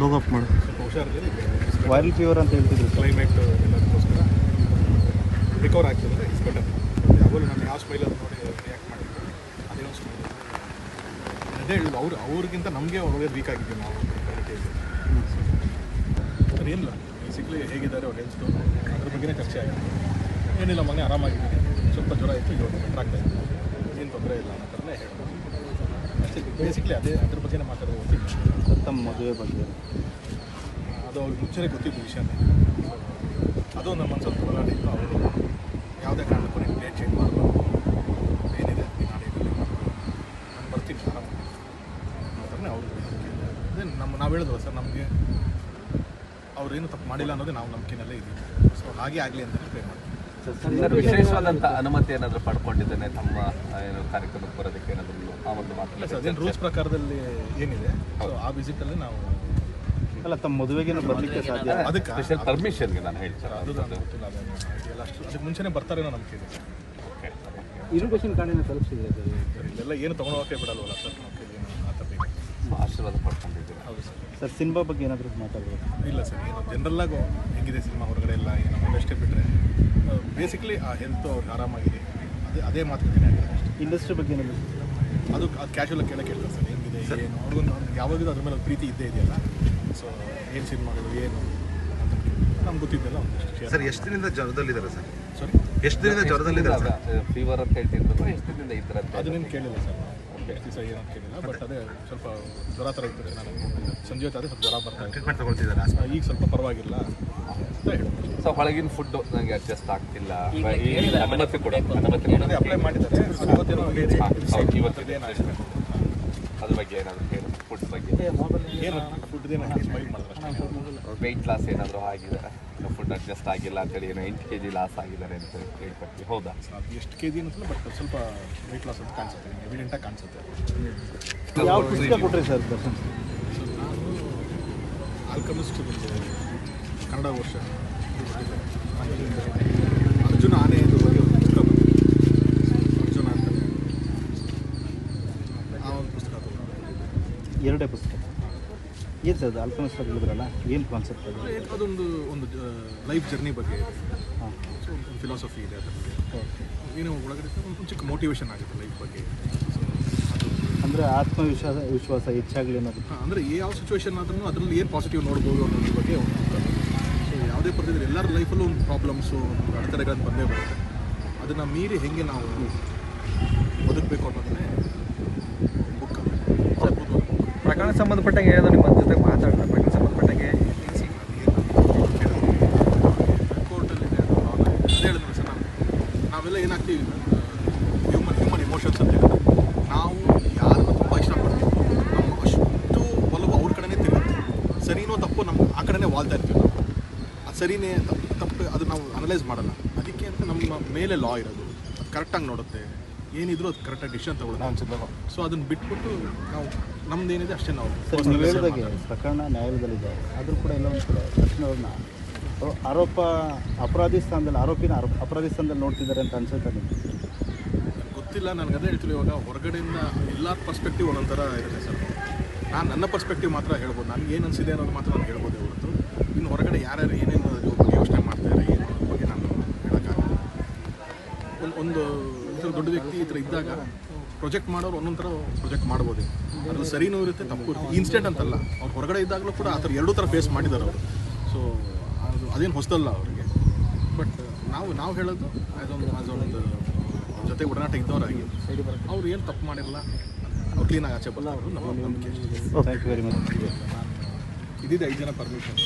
ಲೋಗ್ ಅಪ್ ಮಾಡು. Viral fever ಅಂತ ಹೇಳ್ತಿದ್ರು ಕ್ಲೈಮೇಟ್ ಎಲ್ಲದಕ್ಕೋಸ್ಕರ ರಿಕವರ್ ಆಗ್ತಿದ್ರೆ ಇಟ್ಸ್ ಬೆಟರ್ ಯಾವಾಗಲೂ ನಾನು ಯಾವ ಸ್ಮೈಲ್ ಅದು ನೋಡಿ ರಿಯಾಕ್ಟ್ ಮಾಡಿದ್ರು ಅದೇ ಒಂದು ಸ್ಮೈಲ್ ಅದೇ ಹೇಳುದು ಅವ್ರು ಅವ್ರಿಗಿಂತ ನಮಗೆ ಒಳ್ಳೆ ವೀಕ್ ಆಗಿದ್ದೀವಿ ನಾವು. ಸರ್ ಏನಿಲ್ಲ. ಬೇಸಿಕ್ಲಿ ಹೇಗಿದ್ದಾರೆ ಅವ್ರು ಹೆಲ್ತು ಅದ್ರ ಬಗ್ಗೆನೇ ಚರ್ಚೆ ಆಗಿದೆ. ಏನಿಲ್ಲ ಮನೆ ಆರಾಮಾಗಿದ್ದೀನಿ. ಸ್ವಲ್ಪ ಜ್ವರ ಇತ್ತು ಇವಾಗ ಬೆಟರ್ ಆಗ್ತಾ ಇದೆ. ಏನು ತೊಂದರೆ ಇಲ್ಲ ಅನ್ನೋ ಥರನೇ ಅಷ್ಟೇ ಬೇಸಿಕ್ಲಿ ಅದೇ ಅದ್ರ ಬಗ್ಗೆನೇ ಮಾತಾಡೋದು ತಮ್ಮ ಮದುವೆ ಬಗ್ಗೆ. ಅದು ಅವ್ರಿಗೆ ಮುಂಚೆನೇ ಗೊತ್ತಿದ್ದು ವಿಷಯನೇ ಅದು ನಮ್ಮ ಮನಸ್ಸಲ್ಲಿ ಹೋರಾಟ ಇತ್ತು ಅವರು ಯಾವುದೇ ಕಾರಣಕ್ಕೂ ನೀವು ಡೇಟ್ ಚೇಂಜ್ ಮಾಡಬಾರ್ದು. ಏನಿದೆ ನೀನು ನಾಳೆ ನಾನು ಬರ್ತೀನಿ ಆರಾಮಾಗಿ ಅಂತಾನೆ ಅವರು ಅದೇ ನಮ್ಮ ನಾವು ಹೇಳಿದ್ವಲ್ಲ ಸರ್ ನಮಗೆ ಅವ್ರೇನು ತಪ್ಪು ಮಾಡಿಲ್ಲ ಅನ್ನೋದೇ ನಾವು ನಂಬಿಕೆನಲ್ಲೇ ಇದ್ದೀವಿ. ಸೊ ಹಾಗೆ ಆಗಲಿ ಅಂತಲೇ ಪ್ರೇ ಮಾಡ್ತೀವಿ. ಸರ್ ವಿಶೇಷವಾದಂಥ ಅನುಮತಿ ಏನಾದರೂ ಪಡ್ಕೊಂಡಿದ್ದೇನೆ ತಮ್ಮ ಏನು ಕಾರ್ಯಕ್ರಮಕ್ಕೆ ಬರೋದಕ್ಕೆ ಏನಾದರೂ ಆ ಒಂದು ಮಾತು ಸರ್ ಅದೇನು ರೂಲ್ಸ್ ಪ್ರಕಾರದಲ್ಲಿ ಏನಿದೆ? ಸೊ ಆ ವಿಸಿಟಲ್ಲಿ ನಾವು ಅಲ್ಲ ತಮ್ಮ ಮದುವೆಗೆ ಬರಲಿಕ್ಕೆ ಸಾಧ್ಯ? ಅದಕ್ಕೆ ಸ್ಪೆಷಲ್ ಪರ್ಮಿಷನ್ಗೆ ನಾನು ಹೇಳಿ ಸರ್ ಅದು ನನಗೆ ಗೊತ್ತಿಲ್ಲ ಎಲ್ಲ ಅಷ್ಟು ಅದಕ್ಕೆ ಮುಂಚೆನೇ ಬರ್ತಾರೇನೋ ನಂಬಿಕೆ ಇದೆ. ಇರುಗೇಷನ್ ಕಾರ್ಡಿನ ತಲುಪಿಸಿದ್ರೆ ಸರ್? ಇಲ್ಲೆಲ್ಲ ಏನು ತೊಗೊಂಡೋಗಕ್ಕೆ ಬಿಡಲ್ವಲ್ಲ ಸರ್ ಆ ಥರ ಆಶೀರ್ವಾದ ಪಡ್ಕೊಂಡಿದ್ದೀರಾ? ಹೌದು ಸರ್. ಸರ್ ಸಿನಿಮಾ ಬಗ್ಗೆ ಏನಾದರೂ ಮಾತಾಡ್ಬೋದು? ಇಲ್ಲ ಸರ್ ಏನು ಜನರಲ್ಲಾಗೂ ಹೆಂಗಿದೆ ಸಿನಿಮಾ ಹೊರಗಡೆ ಎಲ್ಲ? ಏನು ಅಷ್ಟೇ ಬಿಟ್ಟರೆ ಬೇಸಿಕ್ಲಿ ಆ ಹೆಲ್ತ್ ಅವ್ರಿಗೆ ಆರಾಮಾಗಿದೆ. ಅದೇ ಅದೇ ಮಾತುಕತೆ ಇಂಡಸ್ಟ್ರಿ ಬಗ್ಗೆ ಏನಾದರೂ ಅದು ಅದು ಕ್ಯಾಶುವಲ್ ಕೇಳೋಕೆ ಕೇಳ್ತಾರೆ ಸರ್ ಹೆಂಗಿದೆ ಏನು? ಅವ್ರಿಗೊಂದು ಯಾವಾಗಲೂ ಅದ್ರ ಮೇಲೆ ಒಂದು ಪ್ರೀತಿ ಇದ್ದೇ ಇದೆಯಲ್ಲ? ಸೊ ಏನು ಸಿನಿಮಾಗಳು ಏನು? ಅಂತ ನಮ್ಗೆ ಗೊತ್ತಿದ್ದಲ್ಲ ಒಂದಷ್ಟು ಸರ್ ಎಷ್ಟು ದಿನದಿಂದ ಜ್ವರದಲ್ಲಿದ್ದಾರೆ ಸರ್? ಸಾರಿ ಎಷ್ಟು ದಿನದಿಂದ ಜ್ವರದಲ್ಲಿದ್ದಾರೆ ಸರ್? ಫೀವರ್ ಅಂತ ಹೇಳ್ತಿದ್ರು ಎಷ್ಟು ದಿನದಿಂದ ಅದು ನಿಮ್ಗೆ ಕೇಳಿಲ್ಲ ಸರ್. ಏನು ಅಂತ ಕೇಳಿಲ್ಲ ಬಟ್ ಅದೇ ಸ್ವಲ್ಪ ಜ್ವರ ಥರ ಇರ್ತದೆ ನಾನು ಸಂಜೆ ಹೊತ್ತಾದ್ರೆ ಸ್ವಲ್ಪ ಜ್ವರ ಬರ್ತಾ ಟ್ರೀಟ್ಮೆಂಟ್ ತಗೊಳ್ತಿದ್ದಾರೆ? ಈಗ ಸ್ವಲ್ಪ ಪರವಾಗಿಲ್ಲ. ಸೊ ಹೊಳಗಿನ ಫುಡ್ ನನಗೆ ಅಡ್ಜಸ್ಟ್ ಆಗ್ತಿಲ್ಲ. ಅನುಮತಿ ಕೂಡ. ಅನುಮತಿ ಅಪ್ಲೈ ಮಾಡಿದ್ದಾರೆ. ಇವತ್ತು. ಅದ್ರ ಬಗ್ಗೆ ಏನಾದರೂ ಹೇಳಿ. ಫುಡ್ ಬಗ್ಗೆ? ಏನು ಫುಡ್ ಅಷ್ಟೇ. ವೆಯ್ಟ್ ಲಾಸ್ ಏನಾದರೂ ಆಗಿದೆ ಫುಡ್ ಅಡ್ಜಸ್ಟ್ ಆಗಿಲ್ಲ ಅಂತೇಳಿ ಏನೋ ಎಂಟು ಕೆ ಜಿ ಲಾಸ್ ಆಗಿದ್ದಾರೆ ಅಂತ ಕೇಳ್ಪಟ್ಟಿ ಹೌದಾ? ಅದು ಎಷ್ಟು ಕೆ ಜಿ ಅನ್ನೋದು ಬಟ್ ಸ್ವಲ್ಪ ವೆಯ್ಟ್ ಲಾಸ್ ಅಂತ ಕಾಣಿಸುತ್ತೆ ಎವಿಡೆಂಟಾಗಿ ಕಾಣಿಸುತ್ತೆ. ಯಾವ ಪುಸ್ತಕ ಕೊಟ್ರಿ ಸರ್? ದರ್ಶನ್ ಆಲ್ಕಮಿಸ್ಟ್ ಕನ್ನಡ ವರ್ಷ. ಅರ್ಜುನ ಆನೆ ಎಂದು ಬಗ್ಗೆ ಒಂದು ಪುಸ್ತಕ ಬಂದಿದೆ. ಅರ್ಜುನ ಅಂತಲೇ ಆ ಒಂದು ಪುಸ್ತಕ ತಗೊಂಡೆ. ಎರಡೇ ಪುಸ್ತಕ ಸರ್ ಅದು ಹೇಳಿದ್ರಲ್ಲ ಏನು ಕಾನ್ಸೆಪ್ಟ್ ಅದು? ಅದೊಂದು ಒಂದು ಲೈಫ್ ಜರ್ನಿ ಬಗ್ಗೆ ಸೊ ಒಂದು ಫಿಲಾಸಫಿ ಇದೆ ಅದರ ಬಗ್ಗೆ ಏನೋ ಒಳಗಡೆ ಒಂದು ಚಿಕ್ಕ ಮೋಟಿವೇಶನ್ ಆಗುತ್ತೆ ಲೈಫ್ ಬಗ್ಗೆ. ಅಂದರೆ ಆತ್ಮವಿಶ್ವಾಸ ವಿಶ್ವಾಸ ಹೆಚ್ಚಾಗಲಿ ಅನ್ನೋದು. ಅಂದರೆ ಯಾವ ಸಿಚುವೇಶನ್ ಆದ್ರೂ ಅದರಲ್ಲಿ ಏನು ಪಾಸಿಟಿವ್ ನೋಡ್ಬೋದು ಅನ್ನೋದ್ರ ಬಗ್ಗೆ ಸೊ ಯಾವುದೇ ಪರಿಸ್ಥಿತಿ ಎಲ್ಲರ ಲೈಫಲ್ಲೂ ಒಂದು ಪ್ರಾಬ್ಲಮ್ಸು ಅಡೆತಡೆಗಳನ್ನು ಬಂದೇ ಬರುತ್ತೆ. ಅದನ್ನು ಮೀರಿ ಹೆಂಗೆ ನಾವು ಬದುಕಬೇಕು ಅನ್ನೋದನ್ನೇ. ಪ್ರಕರಣ ಸಂಬಂಧಪಟ್ಟಂಗೆ ಹೇಳಿದ್ರು ನಿಮ್ಮ ಜೊತೆ ಮಾತಾಡೋಣ ಪ್ರಕರಣ ಸಂಬಂಧಪಟ್ಟಂಗೆ? ನಾನು. ನಾವೆಲ್ಲ ಏನಾಗ್ತೀವಿ? ಹ್ಯೂಮನ್ ಹ್ಯೂಮನ್ ಇಮೋಷನ್ಸ್ ಅಂತ ಹೇಳಿದ್ರೆ ನಾವು ಯಾರನ್ನು ತುಂಬ ಇಷ್ಟಪಡ್ತೀವಿ? ನಮ್ಮ ಅಷ್ಟು ಒಲವು ಅವ್ರ ಕಡೆನೇ ತಿರುಗುತ್ತೆ. ಸರಿನೋ ತಪ್ಪು ನಮ್ಮ ಆ ಕಡೆನೇ ವಾಲ್ತಾ ಇರ್ತೀವಿ ನಾವು. ಅದು ಸರಿನೇ ತಪ್ಪು ತಪ್ಪು ಅದು ನಾವು ಅನಲೈಸ್ ಮಾಡೋಲ್ಲ. ಅದಕ್ಕೆ ಅಂತ ನಮ್ಮ ಮೇಲೆ ಲಾ ಇರೋದು. ಅದು ಕರೆಕ್ಟಾಗಿ ನೋಡುತ್ತೆ. ಏನಿದ್ರು ಅದು ಕರೆಕ್ಟಾಗಿ ಡಿಸಿಷನ್ ತಗೊಳ್ಳೋದು. ಸೊ ಅದನ್ನ ಬಿಟ್ಬಿಟ್ಟು ನಾವು ನಮ್ದು ಏನಿದೆ ಅಷ್ಟೇ ನಾವು ಸರ್ ನೀವು ಹೇಳಿದಾಗೆ ಪ್ರಕರಣ ನ್ಯಾಯಾಲಯದಲ್ಲಿದೆ. ಆದರೂ ಕೂಡ ಎಲ್ಲ ಒಂದು ಕಡೆ ಆರೋಪ ಅಪರಾಧಿ ಸ್ಥಾನದಲ್ಲಿ ಆರೋಪಿನ ಆರೋಪ ಅಪರಾಧಿ ಸ್ಥಾನದಲ್ಲಿ ನೋಡ್ತಿದ್ದಾರೆ ಅಂತ ಅನ್ಸುತ್ತೆ ನಿಮ್ಗೆ? ಗೊತ್ತಿಲ್ಲ ನನಗೆ ಅದೇ ಹೇಳ್ತೀವಿ ಇವಾಗ ಹೊರಗಡೆಯಿಂದ ಎಲ್ಲ ಪರ್ಸ್ಪೆಕ್ಟಿವ್ ಒಂದೊಂಥರ ಇರುತ್ತೆ ಸರ್. ನಾನು ನನ್ನ ಪರ್ಸ್ಪೆಕ್ಟಿವ್ ಮಾತ್ರ ಹೇಳ್ಬೋದು. ನನಗೆ ಏನು ಅನಿಸಿದೆ ಅನ್ನೋದು ಮಾತ್ರ ನಾನು ಹೇಳ್ಬೋದು ಹೊರತು. ಇನ್ನು ಹೊರಗಡೆ ಯಾರ್ಯಾರು ಏನೇನು ಅದ್ರ ಬಗ್ಗೆ ಯೋಚನೆ ಮಾಡ್ತಾರೆ ಏನು ಅದ್ರ ಬಗ್ಗೆ ನಾನು ಹೇಳೋಕ್ಕಾಗಲ್ಲ ಒಂದು ಒಂದು ಈ ದೊಡ್ಡ ವ್ಯಕ್ತಿ ಈ ಥರ ಇದ್ದಾಗ ಪ್ರೊಜೆಕ್ಟ್ ಮಾಡೋರು ಒಂದೊಂದು ಥರ ಪ್ರೊಜೆಕ್ಟ್ ಮಾಡ್ಬೋದು. ಅದ್ರಲ್ಲಿ ಸರಿನೂ ಇರುತ್ತೆ ತಪ್ಪು ಇರುತ್ತೆ. ಇನ್ಸ್ಟೆಂಟ್ ಅಂತಲ್ಲ ಅವ್ರು ಹೊರಗಡೆ ಇದ್ದಾಗಲೂ ಕೂಡ ಆ ಥರ ಎರಡೂ ಥರ ಫೇಸ್ ಮಾಡಿದ್ದಾರೆ ಅವರು. ಸೊ ಅದು ಅದೇನು ಹೊಸದಲ್ಲ ಅವರಿಗೆ. ಬಟ್ ನಾವು ನಾವು ಹೇಳೋದು ಆ್ಯಸ್ ಒಂದು ಆ್ಯಸ್ ಒಂದು ಜೊತೆ ಒಡನಾಟ ಇದ್ದವರಾಗಿ ಅವ್ರು ಏನು ತಪ್ಪು ಮಾಡಿರಲ್ಲ ಅವ್ರು ಕ್ಲೀನಾಗಿ ಆಚೆ ಬಲ್ಲ ಅವರು ನಮ್ಮ ನಂಬಿಕೆ ಥ್ಯಾಂಕ್ ಯು ವೆರಿ ಮಚ್ ಇದಿದೆ ಐದು ಜನ ಪರ್ಮಿಷನ್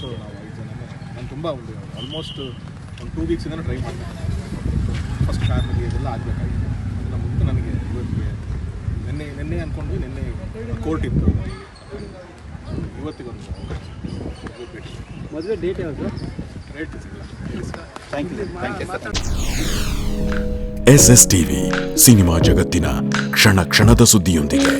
ಸೊ ನಾವು ಐದು ಜನ ನಾನು ತುಂಬ ಒಂದು ಆಲ್ಮೋಸ್ಟ್ ಒಂದು ಟೂ ವೀಕ್ಸಿಂದ ಟ್ರೈ ಮಾಡಿದೆ ಫಸ್ಟ್ ಫ್ಯಾಮಿಲಿ ಇದೆಲ್ಲ ಆಗಬೇಕಾಗಿತ್ತು. ಅದನ್ನು ಮುಂದೆ ನನಗೆ ಇವತ್ತಿಗೆ ನಿನ್ನೆ ನಿನ್ನೆ ಅಂದ್ಕೊಂಡು ನಿನ್ನೆ ಕೋರ್ಟ್ ಇತ್ತು. ಇವತ್ತಿಗೊಂದು ಮದುವೆ ಡೇಟ್ ಯಾವುದು? ರೇಟ್ ಸಿಗಲ್ಲ. Thank you thank you sir S S TV cinema ಜಗತ್ತಿನ ಕ್ಷಣ ಕ್ಷಣದ ಸುದ್ದಿಯೊಂದಿಗೆ.